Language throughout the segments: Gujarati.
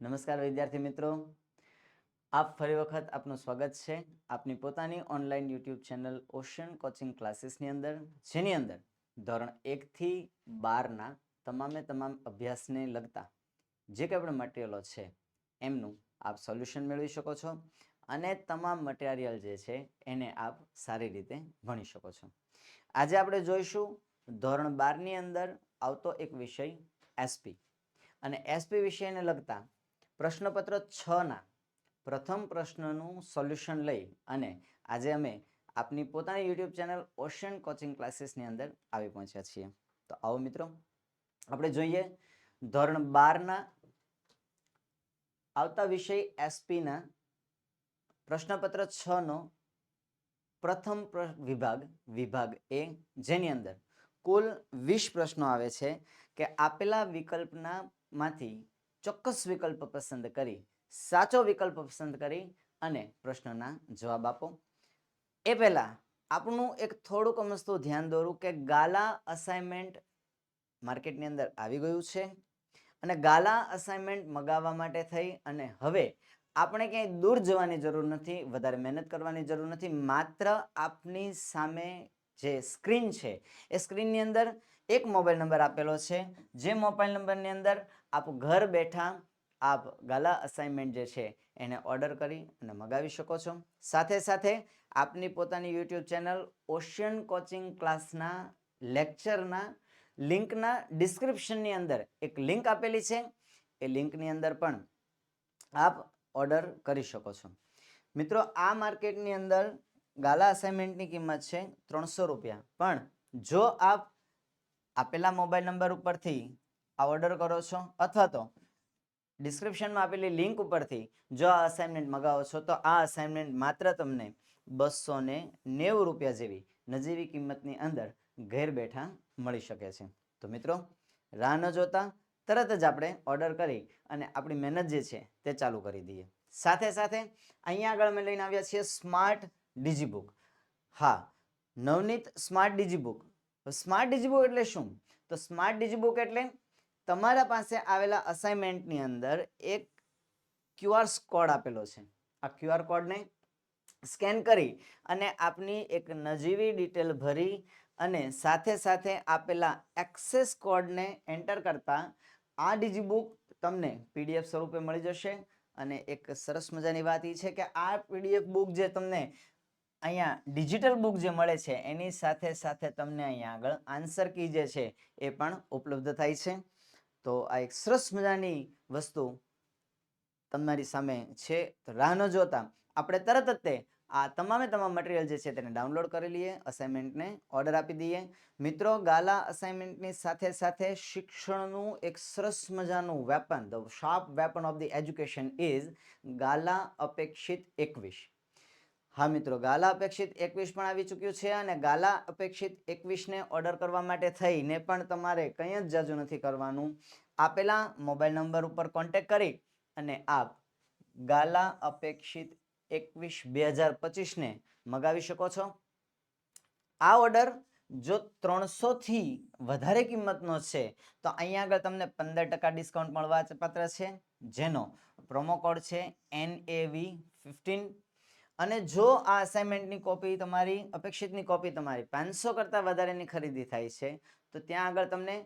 નમસ્કાર વિદ્યાર્થી મિત્રો. આપ ફરી વખત આપનું સ્વાગત છે આપની પોતાની online YouTube channel ocean coaching ક્લાસીસની અંદર, જેની અંદર ધોરણ એકથી બારના તમામે તમામ અભ્યાસને લગતા જે કંઈ પણ મટીરિયલો છે, એમનું આપ સોલ્યુશન મેળવી શકો છો અને તમામ મટીરિયલ જે છે એને આપ સારી રીતે ભણી શકો છો. આજે આપણે જોઈશું ધોરણ બારની અંદર આવતો એક વિષય એસપી અને એસપી વિષયને લગતા પ્રશ્નપત્ર છ ના પ્રથમ પ્રશ્નનું સોલ્યુશન લઈ અને આજે અમે આપની પોતાની યુટ્યુબ ચેનલ ઓશિયન કોચિંગ ક્લાસીસની અંદર આવી પહોંચ્યા છીએ. તો આવો મિત્રો, આપણે જોઈએ ધોરણ બારના આવતા વિષય એસપીના પ્રશ્નપત્ર છ નો પ્રથમ પ્ર- વિભાગ વિભાગ એ, જેની અંદર કુલ વીસ પ્રશ્નો આવે છે કે આપેલા વિકલ્પના માંથી ચોક્કસ વિકલ્પ પસંદ કરી, સાચો વિકલ્પ પસંદ કરી અને પ્રશ્નના જવાબ આપો. એ પહેલાં આપણું એક થોડુંક મસ્તું ધ્યાન દોરું કે ગાલા અસાઇનમેન્ટ માર્કેટની અંદર આવી ગયું છે અને ગાલા અસાઇનમેન્ટ મગાવવા માટે થઈ અને હવે આપણે ક્યાંય દૂર જવાની જરૂર નથી, વધારે મહેનત કરવાની જરૂર નથી, માત્ર આપની સામે જે સ્ક્રીન છે, એ સ્ક્રીનની અંદર એક મોબાઈલ નંબર આપેલો છે. જે મોબાઈલ નંબરની અંદર આપ ઘર બેઠા આપ ગાલા અસાઇનમેન્ટ જે છે એને ઓર્ડર કરી અને મગાવી શકો છો. સાથે સાથે આપની પોતાની યુટ્યુબ ચેનલ ઓશિયન કોચિંગ ક્લાસના લેક્ચરના લિંકના ડિસ્ક્રિપ્શનની અંદર એક લિંક આપેલી છે. એ લિંકની અંદર પણ આપ ઓર્ડર કરી શકો છો. મિત્રો, આ માર્કેટની અંદર ગાલા અસાઇનમેન્ટની કિંમત છે ત્રણસો રૂપિયા. પણ જો આપ આપેલા મોબાઈલ નંબર ઉપરથી આ ઓર્ડર કરો છો? અથવા તો ડિસ્ક્રિપ્શનમાં આપેલી લિંક ઉપરથી જો આ અસાઇનમેન્ટ મગાવો છો, તો આ અસાઇનમેન્ટ માત્ર તમને બસો ને નેવું રૂપિયા જેવી નજીવી કિંમતની અંદર ઘેર બેઠા મળી શકે છે. તો મિત્રો, રાહ ન જોતા, તરત જ આપણે ઓર્ડર કરી અને આપણી મહેનત જે છે તે ચાલુ કરી દઈએ. સાથે સાથે અહીંયા આગળ અમે લઈને આવ્યા છીએ સ્માર્ટ ડિજીબુક હા, Navneet smart digibook smart digibook એટલે શું? તો સ્માર્ટ ડિજીબુક એટલે તમારા પાસે આવેલા અસાઇનમેન્ટની અંદર એક ક્યુઆર કોડ આપેલો છે. આ ક્યુઆર કોડને સ્કેન કરી અને આપની એક નજીવી ડિટેલ ભરી અને સાથે સાથે આપેલા એક્સેસ કોડને એન્ટર કરતા આ ડિજીબુક તમને પીડીએફ સ્વરૂપે મળી જશે. અને એક સરસ મજાની વાત એ છે કે આ પીડીએફ બુક જે તમને અહીંયા ડિજિટલ બુક જે મળે છે, એની સાથે સાથે તમને અહીંયા આગળ આન્સર કી જે છે, એ પણ ઉપલબ્ધ થાય છે. તો આ એક સરસ મજાની વસ્તુ તમારી સામે છે. તો રાહ ન જોતા, આપણે તરત જ તે આ તમામે તમામ મટીરિયલ જે છે તેને ડાઉનલોડ કરી લઈએ અસાઇનમેન્ટને ઓર્ડર આપી દઈએ. મિત્રો ગાલા અસાઇનમેન્ટની સાથે સાથે શિક્ષણનું એક સરસ મજાનું weapon the sharp weapon of the education is Gala અપેક્ષિત એકવીસ. હા મિત્રો, ગાલા અપેક્ષિત એકવીસ પણ આવી ચૂક્યું છે અને ગાલા અપેક્ષિત એકવીસને ઓર્ડર કરવા માટે થઈને પણ તમારે કંઈ જ જાજુ નથી કરવાનું. આપેલા મોબાઈલ નંબર ઉપર કોન્ટેક્ટ કરી અને આપ ગાલા અપેક્ષિત એકવીસ બે હજાર પચીસને મગાવી શકો છો. આ ઓર્ડર જો ત્રણસોથી વધારે કિંમતનો છે, તો અહીંયા આગળ તમને પંદર ટકા ડિસ્કાઉન્ટ મળવા પાત્ર છે. જેનો પ્રોમો કોડ છે એન એ વી ફિફ્ટીન અને જો આ અસાઇનમેન્ટની કોપી તમારી, અપેક્ષિતની કોપી તમારી પાંચસો કરતાં વધારેની ખરીદી થાય છે, તો ત્યાં આગળ તમને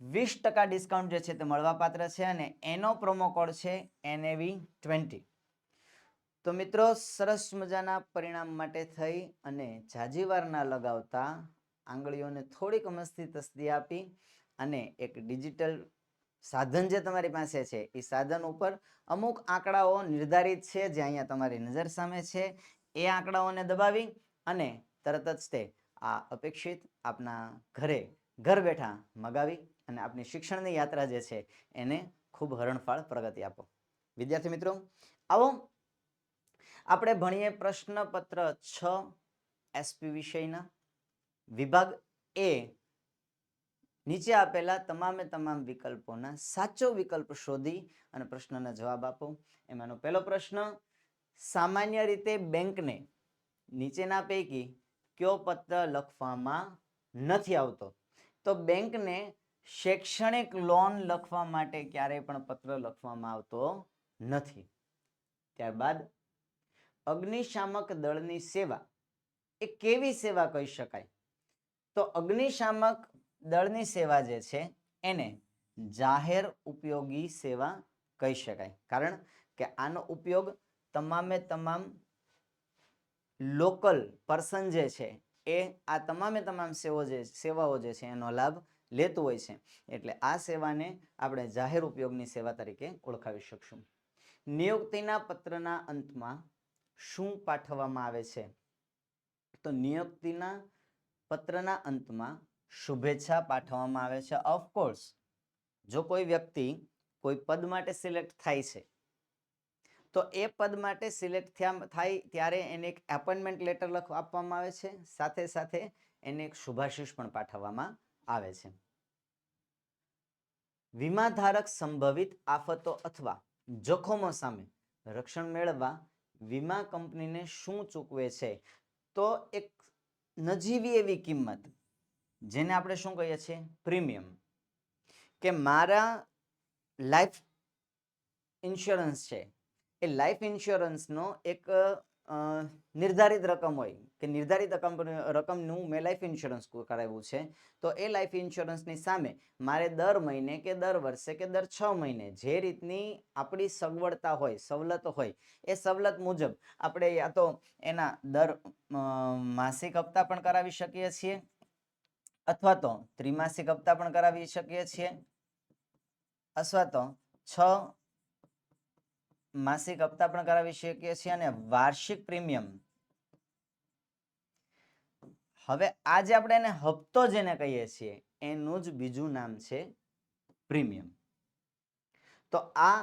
વીસ ટકા ડિસ્કાઉન્ટ જે છે તે મળવાપાત્ર છે અને એનો પ્રોમો કોડ છે એનએવી ટ્વેન્ટી તો મિત્રો, સરસ મજાના પરિણામ માટે થઈ અને જાજીવાર ના લગાવતા આંગળીઓને થોડીક મસ્તી તસ્દી આપી અને એક ડિજિટલ સાધન જે તમારી પાસે છે એ સાધન ઉપર અમુક આંકડાઓ નિર્ધારિત છે, જે અહીંયા તમારી નજર સામે છે. એ આંકડાઓને દબાવી અને તરત જ તે આ અપેક્ષિત આપના ઘરે ઘર બેઠા મગાવી અને આપની શિક્ષણની યાત્રા જે છે, એને ખૂબ હરણફાળ પ્રગતિ આપો. વિદ્યાર્થી મિત્રો, આવો. આપણે ભણીએ પ્રશ્નપત્ર છ એસપી વિષયના. વિભાગ એ નીચે આપેલા તમામે તમામ વિકલ્પોના સાચો વિકલ્પ શોધી અને પ્રશ્નના જવાબ આપો. એમાંનો પહેલો પ્રશ્ન, સામાન્ય રીતે બેંકને નીચેના પૈકી કયો પત્ર લખવામાં નથી આવતો? તો બેંકને શૈક્ષણિક લોન લખવા માટે ક્યારેય પણ પત્ર લખવામાં આવતો નથી. ત્યારબાદ, અગ્નિશામક દળની સેવા, એ કેવી સેવા કહી શકાય? તો અગ્નિશામક દળની સેવા જે છે, એને જાહેર ઉપયોગી સેવા કહી શકાય. કારણ કે આનો ઉપયોગ તમામે તમામ લોકલ પર્સન જે છે, એ આ તમામે તમામ સેવો જે, સેવાઓ જે છે, એનો લાભ લેતું હોય છે. એટલે આ સેવાને આપણે જાહેર ઉપયોગની સેવા તરીકે ઓળખાવી શકશું. નિયુક્તિના પત્રના અંતમાં શું પાઠવવામાં આવે છે? તો નિયુક્તિના પત્રના અંતમાં શુભેચ્છા પાઠવવામાં આવે છે. ઓફકોર્સ જો કોઈ વ્યક્તિ કોઈ પદ માટે સિલેક્ટ થાય છે, તો એ પદ માટે સિલેક્ટ થયા થાય ત્યારે એને એક એપોઇન્ટમેન્ટ લેટર લખ આપવામાં આવે છે. સાથે સાથે એને એક શુભાશીષ પણ પાઠવવામાં આવે છે. વીમાધારક સંભવિત આફતો અથવા જોખમો સામે રક્ષણ મેળવવા વીમા કંપનીને શું ચૂકવે છે? તો એક નજીવી એવી કિંમત જેને આપણે શું કહીએ છીએ? પ્રીમિયમ. કે મારા લાઈફ ઇન્સ્યોરન્સ છે. એ લાઈફ ઇન્સ્યોરન્સનો એક નિર્ધારિત રકમ હોય. કે નિર્ધારિત રકમ, રકમનું મેં લાઈફ ઇન્સ્યોરન્સ કરાવ્યું છે. તો એ લાઈફ ઇન્સ્યોરન્સની સામે મારે દર મહિને કે દર વર્ષે કે દર છ મહિને જે રીતની આપણી સગવડતા હોય, સવલત હોય, એ સવલત મુજબ આપણે યા તો એના દર માસિક હપ્તા પણ કરાવી શકીએ છીએ. અથવા તો ત્રિમાસિક હપ્તા પણ કરાવી શકીએ છીએ અથવા તો છ માસિક હપ્તા પણ કરાવી શકીએ છીએ અને વાર્ષિક પ્રીમિયમ. હવે આ જે આપણે એને હપ્તો જેને કહીએ છીએ એનું જ બીજું નામ છે પ્રીમિયમ. તો આ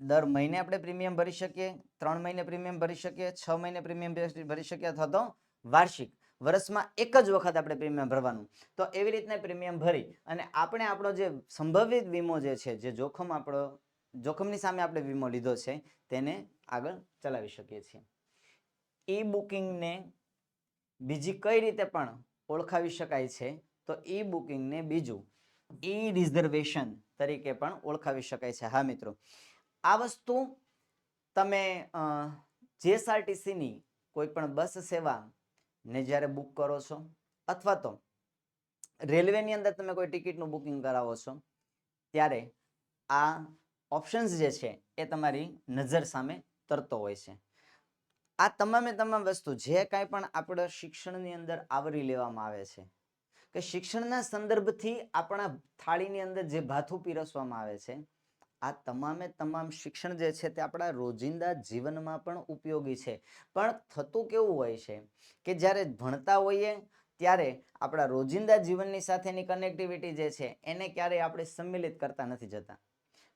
દર મહિને આપણે પ્રીમિયમ ભરી શકીએ, ત્રણ મહિને પ્રીમિયમ ભરી શકીએ, છ મહિને પ્રીમિયમ ભરી શકીએ અથવા તો વાર્ષિક વર્ષમાં એક જ વખત આપણે પ્રીમિયમ ભરવાનું. તો એવી રીતના પ્રીમિયમ ભરી અને આપણે આપણો જે સંભવિત વીમો જે છે, જે જોખમ આપણો, જોખમની સામે આપણે વીમો લીધો છે, તેને આગળ ચલાવી શકીએ છીએ. ઈ બુકિંગને બીજી કઈ રીતે પણ ઓળખાવી શકાય છે, તો ઈ બુકિંગને બીજું ઈ રિઝર્વેશન તરીકે પણ ઓળખાવી શકાય છે. હા, મિત્રો. આ વસ્તુ તમે જેએસઆરટીસીની કોઈ પણ બસ સેવા ને જ્યારે બુક કરો છો, અથવા તો રેલવેની અંદર તમે કોઈ ટિકિટનું બુકિંગ કરાવો છો, ત્યારે આ ઓપ્શન્સ જે છે એ તમારી નજર સામે તરતો હોય છે. આ તમામે તમામ વસ્તુ જે કાંઈ પણ આપણા શિક્ષણની અંદર આવરી લેવામાં આવે છે, કે શિક્ષણના સંદર્ભથી આપણા થાળીની અંદર જે ભાથું પીરસવામાં આવે છે આ તમામે તમામ શિક્ષણ જે છે તે આપણા રોજિંદા જીવનમાં પણ ઉપયોગી છે. પણ થતું કેવું હોય છે કે જ્યારે ભણતા હોઈએ ત્યારે આપણા રોજિંદા જીવનની સાથેની કનેક્ટિવિટી જે છે એને ક્યારેય આપણે સંમિલિત કરતા નથી જતા.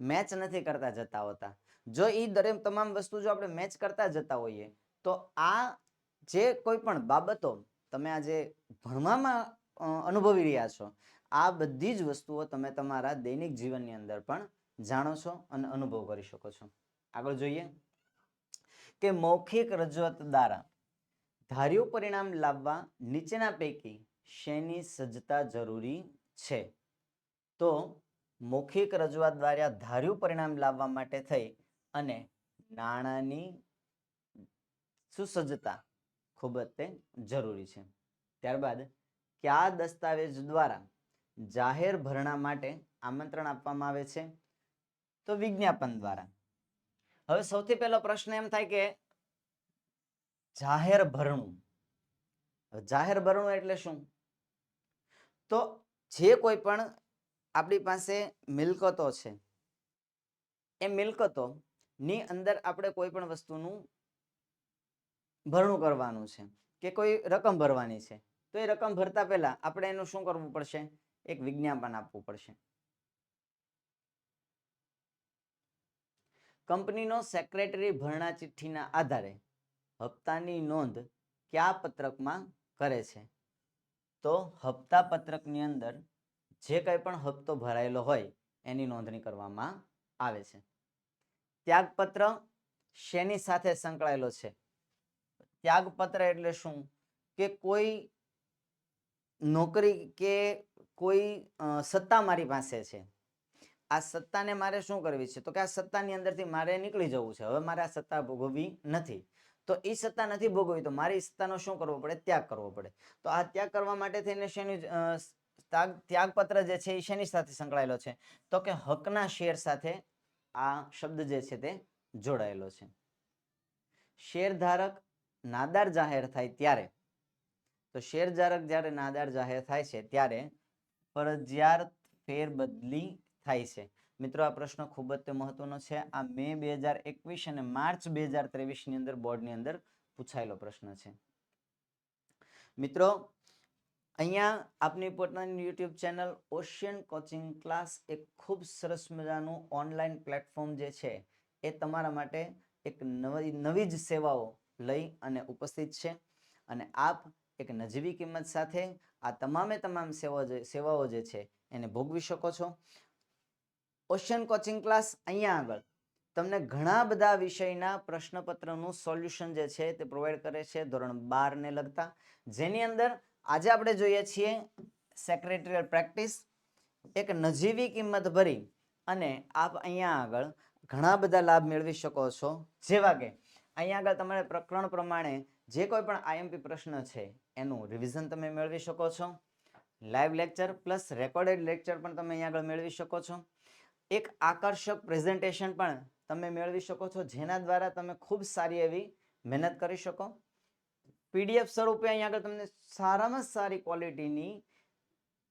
મેચ નથી કરતા જતા હોતા. જો એ દરેક તમામ વસ્તુ જો આપણે મેચ કરતા જતા હોઈએ તો આ જે કોઈ પણ બાબતો તમે આજે ભણવામાં અનુભવી રહ્યા છો, આ બધી જ વસ્તુઓ તમે તમારા દૈનિક જીવનની અંદર પણ જાણો છો અને અનુભવ કરી શકો છો. આગળ જોઈએ કે મૌખિક રજૂઆત દ્વારા ધાર્યું પરિણામ લાવવા નીચેના પૈકી શેની સજ્જતા જરૂરી છે? તો મૌખિક રજૂઆત દ્વારા ધાર્યું પરિણામ લાવવા માટે થઈ અને નાણાંની સુસજ્જતા ખૂબ જ તે જરૂરી છે. ત્યારબાદ કયા દસ્તાવેજ દ્વારા જાહેર ભરણા માટે આમંત્રણ આપવામાં આવે છે? તો વિજ્ઞાપન દ્વારા. હવે સૌથી પહેલો પ્રશ્ન એમ થાય કે જાહેર ભરણું. જાહેર ભરણું એટલે શું? તો જે કોઈ પણ આપણી પાસે મિલકતો છે, એ મિલકતો ની અંદર આપણે કોઈ પણ વસ્તુનું ભરણું કરવાનું છે કે કોઈ રકમ ભરવાની છે, તો એ રકમ ભરતા પહેલા આપણે એનું શું કરવું પડશે? એક વિજ્ઞાપન આપવું પડશે. કંપનીનો સેક્રેટરી ભરણા ચિઠ્ઠીના આધારે હપ્તાની નોંધ કયા પત્રકમાં કરે છે? તો હપ્તા પત્રકની અંદર જે કંઈ પણ હપ્તો ભરાયેલો હોય એની નોંધણી કરવામાં આવે છે. ત્યાગપત્ર શેની સાથે સંકળાયેલો છે? ત્યાગપત્ર એટલે શું? કે કોઈ નોકરી કે કોઈ સત્તા મારી પાસે છે? આ સત્તાને મારે શું કરવી છે? તો કે આ સત્તાની અંદરથી મારે નીકળી જવું છે. હવે મારે આ સત્તા ભોગવવી નથી. તો એ સત્તા નથી ભોગવવી, તો મારે સત્તાનો શું કરવો પડે? ત્યાગ કરવો પડે. તો આ ત્યાગ કરવા માટે થઈને શેની ત્યાગ, ત્યાગપત્ર જે છે એ શેની સાથે સંકળાયેલો છે? તો કે હકના શેર સાથે આ શબ્દ જે છે તે જોડાયેલો છે. શેરધારક નાદાર જાહેર થાય ત્યારે, તો શેરધારક જ્યારે નાદાર જાહેર થાય છે, ત્યારે ફરજિયાત ફેરબદલી થાય છે. મિત્રો, આ પ્રશ્ન ખૂબ જ મહત્વનો છે. આ મે બે હજાર એકવીસ અને માર્ચ બે હજાર ત્રેવીસની અંદર બોર્ડની અંદર પૂછાયેલો પ્રશ્ન છે. મિત્રો, અહીંયા આપની પોતાની YouTube channel ocean coaching class એક ખૂબ સરસ મજાનું ઓનલાઈન પ્લેટફોર્મ જે છે, એ તમારા માટે એક નવી નવી જ સેવાઓ લઈ અને ઉપસ્થિત છે. અને આપ એક નજીવી કિંમત સાથે આ તમામે તમામ સેવાઓ જે સેવાઓ જે છે, એને ભોગવી શકો છો. ઓશિયન કોચિંગ ક્લાસ અહીંયા આગળ. તમને ઘણા બધા વિષયના પ્રશ્નપત્રનું સોલ્યુશન જે છે તે પ્રોવાઈડ કરે છે ધોરણ બારને લગતા. જેની અંદર આજે આપણે જોઈએ છીએ સેક્રેટરીયલ પ્રેક્ટિસ એક નજીવી કિંમત ભરી અને આપ અહીંયા આગળ ઘણા બધા લાભ મેળવી શકો છો. જેવા કે અહીંયા આગળ તમારે પ્રકરણ પ્રમાણે જે કોઈ પણ આઈએમપી પ્રશ્ન છે એનું રિવિઝન તમે મેળવી શકો છો. Live lecture plus recorded lecture પણ તમે અહીંયા આગળ મેળવી શકો છો. એક આકર્ષક પ્રેઝન્ટેશન પણ તમે મેળવી શકો છો, જેના દ્વારા તમે ખૂબ સારી એવી મહેનત કરી શકો. પીડીએફ સ્વરૂપે અહીંયા આગળ તમને સારામાં સારી ક્વોલિટીની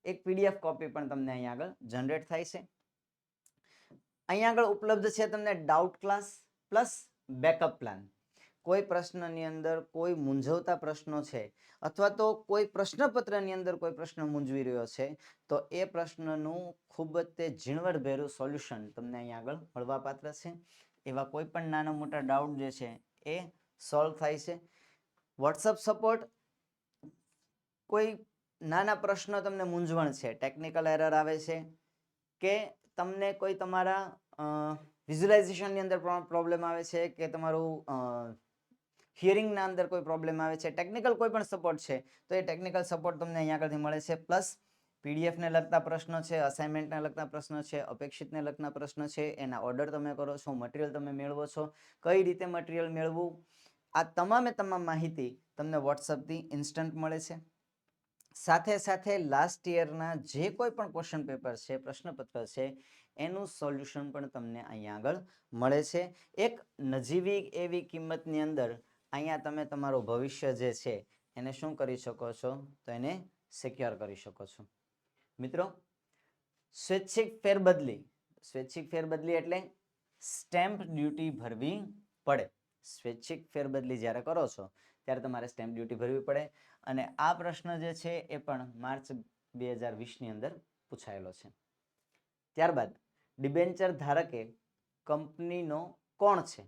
એક પીડીએફ કોપી પણ તમને અહીંયા આગળ જનરેટ થાય છે. અહીંયા આગળ ઉપલબ્ધ છે તમને doubt class plus backup plan કોઈ પ્રશ્નની અંદર કોઈ મૂંઝવતા પ્રશ્નો છે અથવા તો કોઈ પ્રશ્નપત્રની અંદર કોઈ પ્રશ્ન મૂંઝવી રહ્યો છે, તો એ પ્રશ્નનું ખૂબ જ તે ઝીણવટભેરું સોલ્યુશન તમને અહીંયા આગળ મળવાપાત્ર છે. એવા કોઈ પણ નાના મોટા ડાઉટ જે છે એ સોલ્વ થાય છે. વોટ્સઅપ સપોર્ટ, કોઈ નાના પ્રશ્નો તમને મૂંઝવણ છે, ટેકનિકલ એરર આવે છે કે તમને કોઈ તમારા વિઝ્યુલાઇઝેશનની અંદર પ્રોબ્લેમ આવે છે કે તમારું હિયરિંગના અંદર કોઈ પ્રોબ્લેમ આવે છે ટેકનિકલ કોઈ પણ સપોર્ટ છે, તો એ ટેકનિકલ સપોર્ટ તમને અહીંયા આગળથી મળે છે. પ્લસ પીડીએફને લગતા પ્રશ્નો છે અસાઇનમેન્ટને લગતા પ્રશ્નો છે, અપેક્ષિતને લગતા પ્રશ્નો છે, એના ઓર્ડર તમે કરો છો મટીરિયલ તમે મેળવો છો. કઈ રીતે મટીરિયલ મેળવવું? આ તમામે તમામ માહિતી તમને વોટ્સઅપથી ઇન્સ્ટન્ટ મળે છે. સાથે સાથે લાસ્ટ યરના જે કોઈ પણ ક્વેશ્ચન પેપર છે, પ્રશ્નપત્ર છે, એનું સોલ્યુશન પણ તમને અહીંયા આગળ મળે છે. એક નજીવી એવી કિંમતની અંદર અહીંયા તમે તમારું ભવિષ્ય જે છે, એને શું કરી શકો છો? તો એને સિક્યોર કરી શકો છો. મિત્રો, સ્વૈચ્છિક ફેરબદલી સ્વૈચ્છિક ફેરબદલી એટલે સ્ટેમ્પ ડ્યુટી ભરવી પડે. સ્વૈચ્છિક ફેરબદલી જ્યારે કરો છો, ત્યારે તમારે સ્ટેમ્પ ડ્યુટી ભરવી પડે. અને આ પ્રશ્ન જે છે, એ પણ માર્ચ બે હજાર વીસની અંદર પૂછાયેલો છે. ત્યારબાદ ડિબેન્ચર ધારકે કંપનીનો કોણ છે?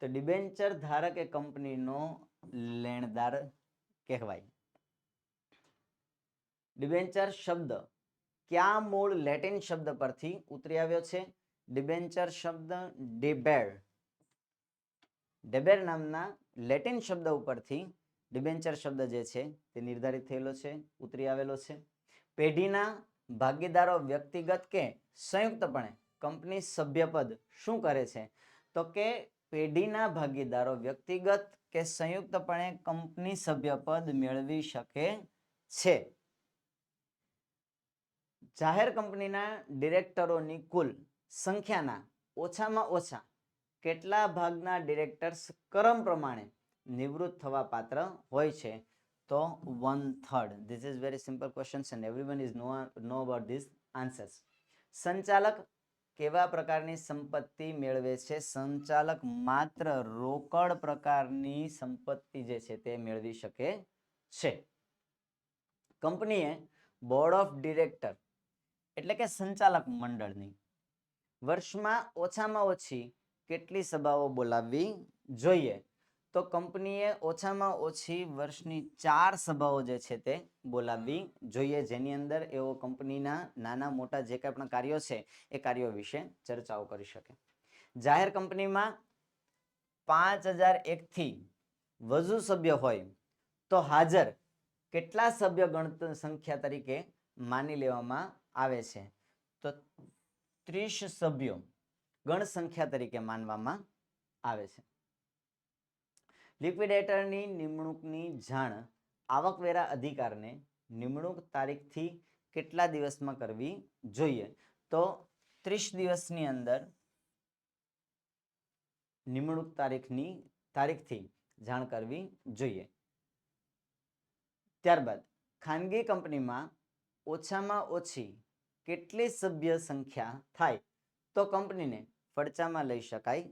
તો ડિબેન્ચર ધારક એ કંપનીનો લેણદાર કહેવાય. ડિબેન્ચર શબ્દ ક્યાં મૂળ લેટિન શબ્દ પરથી ઉતરી આવ્યો છે? ડિબેન્ચર શબ્દ ડેબેર ડેબેર નામના લેટિન શબ્દ ઉપરથી ડિબેન્ચર શબ્દ જે છે તે નિર્ધારિત થયેલો છે, ઉતરી આવેલો છે. પેઢીના ભાગીદારો વ્યક્તિગત કે સંયુક્તપણે કંપની સભ્યપદ શું કરે છે? તો કે પેઢીના ભાગીદારો વ્યક્તિગત કે સંયુક્તપણે કંપની સભ્યપદ મેળવી શકે છે. જાહેર કંપનીના ડિરેક્ટરોની કુલ સંખ્યાના ઓછામાં ઓછા કેટલા ભાગના ડિરેક્ટર્સ ક્રમ પ્રમાણે નિવૃત્ત થવા પાત્ર હોય છે? તો one third. This is very simple question and everyone is know know about this answers સંચાલક કેવા પ્રકારની સંપત્તિ મેળવે છે? સંચાલક માત્ર રોકડ પ્રકારની સંપત્તિ જે છે તે મેળવી શકે છે. કંપનીએ બોર્ડ ઓફ ડિરેક્ટર એટલે કે સંચાલક મંડળની વર્ષમાં ઓછામાં ઓછી કેટલી સભાઓ બોલાવવી જોઈએ? તો કંપનીએ ઓછામાં ઓછી વર્ષની ચાર સભાઓ જે છે તે બોલાવવી જોઈએ. જેની અંદર એવો કંપનીના નાના મોટા જે કાંઈ પણ કાર્યો છે એ કાર્યો વિશે ચર્ચાઓ કરી શકે. જાહેર કંપનીમાં પાંચ હજાર એકથી વધુ સભ્ય હોય તો હાજર કેટલા સભ્ય ગણ સંખ્યા તરીકે માની લેવામાં આવે છે? તો ત્રીસ સભ્યો ગણ સંખ્યા તરીકે માનવામાં આવે છે. લિક્વિડેટરની નિમણૂકની જાણ આવકવેરા અધિકારને નિમણૂક તારીખથી કેટલા દિવસમાં કરવી જોઈએ? તો ત્રીસ દિવસની અંદર નિમણૂક તારીખની, તારીખથી જાણ કરવી જોઈએ. ત્યારબાદ, ખાનગી કંપનીમાં ઓછામાં ઓછી કેટલી સભ્ય સંખ્યા થાય? તો કંપનીને ફડચામાં લઈ શકાય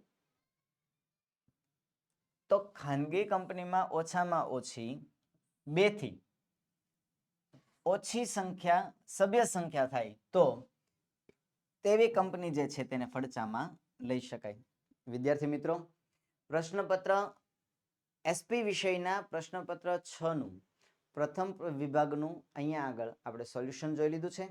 તો ખાનગી કંપનીમાં ઓછામાં ઓછી બેથી ઓછી સંખ્યા, સભ્ય સંખ્યા થાય તો તેવી કંપની જે છે તેને ફડચામાં લઈ શકાય. વિદ્યાર્થી મિત્રો, પ્રશ્નપત્ર એસપી વિષયના પ્રશ્નપત્ર છ નું પ્રથમ વિભાગનું અહીંયા આગળ આપણે સોલ્યુશન જોઈ લીધું છે.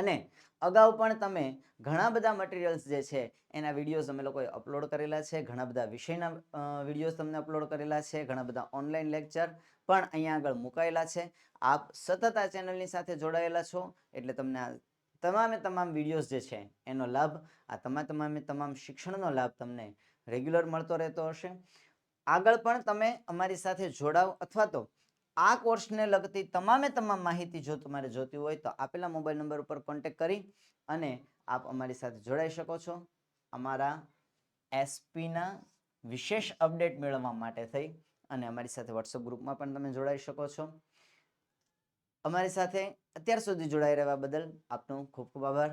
અને અગાઉ પણ તમે ઘણા બધા મટીરિયલ્સ જે છે, એના વિડીયોઝ અમે લોકોએ અપલોડ કરેલા છે, ઘણા બધા વિષયના વિડીયોઝ તમને અપલોડ કરેલા છે, ઘણા બધા ઓનલાઈન લેક્ચર પણ અહીંયા આગળ મુકાયેલા છે. આપ સતત આ ચેનલની સાથે જોડાયેલા છો, એટલે તમને આ તમામે તમામ વિડીયોઝ જે છે, એનો લાભ, આ તમામ તમામે તમામ શિક્ષણનો લાભ તમને રેગ્યુલર મળતો રહેતો હશે. આગળ પણ તમે અમારી સાથે જોડાવ અથવા તો આ કોર્સને લગતી તમામે તમામ માહિતી જો તમારે જોતી હોય તો આપેલા મોબાઈલ નંબર ઉપર કોન્ટેક્ટ કરી અને આપ અમારી સાથે જોડાઈ શકો છો. અમારા એસપીના વિશેષ અપડેટ મેળવવા માટે થઈ અને અમારી સાથે વોટ્સઅપ ગ્રુપમાં પણ તમે જોડાઈ શકો છો. અમારી સાથે અત્યાર સુધી જોડાઈ રહેવા બદલ આપનો ખૂબ ખૂબ આભાર.